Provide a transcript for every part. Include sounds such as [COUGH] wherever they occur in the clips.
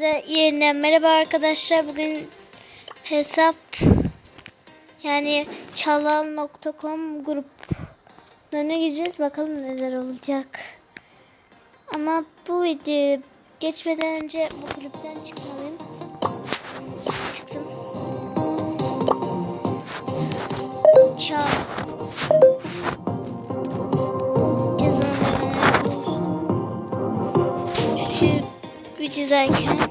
Size merhaba arkadaşlar. Bugün hesap yani çalal.com gruplarına gireceğiz. Bakalım neler olacak. Ama bu video geçmeden önce bu kulüpten çıkmalıyım. Çıktım. Çal. Yazalım hemen. Çünkü videodayken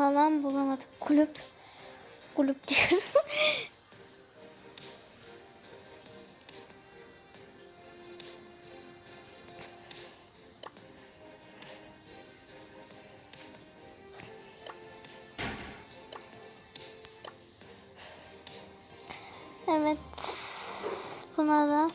falan bulamadık. Kulüp kulüp [LAUGHS] diyorum. evet. Buna da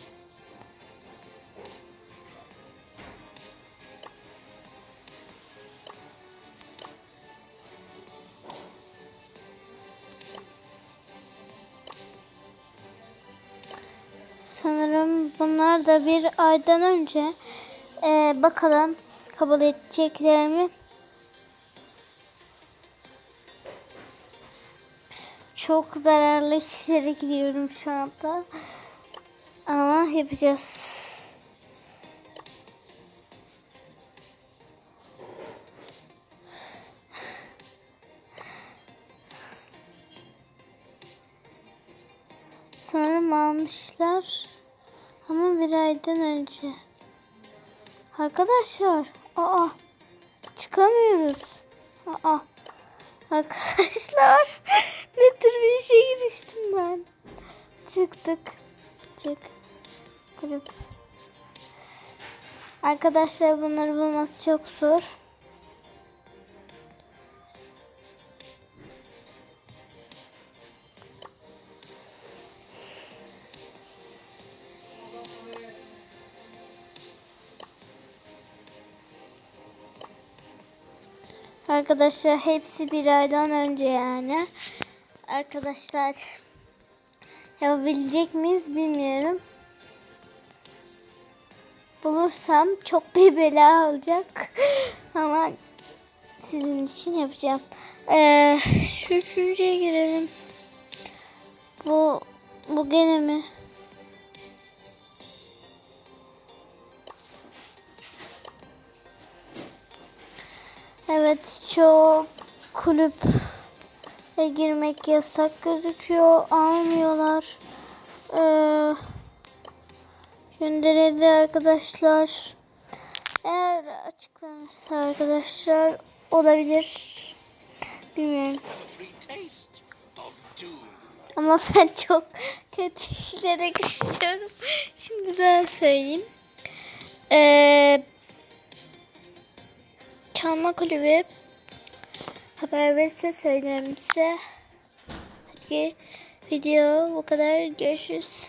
Bunlar da bir aydan önce Ee, bakalım kabul edecekler mi? Çok zararlı işlere gidiyorum şu anda. Ama yapacağız. Sanırım almışlar. Ama bir aydan önce. Arkadaşlar. Aa. Çıkamıyoruz. Aa. Arkadaşlar. [LAUGHS] ne tür bir işe giriştim ben. Çıktık. Çık. Kulüp. Arkadaşlar bunları bulması çok zor. Arkadaşlar hepsi bir aydan önce yani. Arkadaşlar yapabilecek miyiz bilmiyorum. Bulursam çok bir bela olacak. [LAUGHS] Ama sizin için yapacağım. Ee, şu üçüncüye girelim. Bu bu gene mi? Çok kulüp girmek yasak gözüküyor. Almıyorlar. Ee, gönderildi arkadaşlar. Eğer açıklanırsa arkadaşlar olabilir. Bilmiyorum. Ama ben çok kötü işlere [LAUGHS] geçiyorum. Şimdi daha söyleyeyim. Eee Çalma kulübü haber verirse söylerim size. Hadi video bu kadar. Görüşürüz.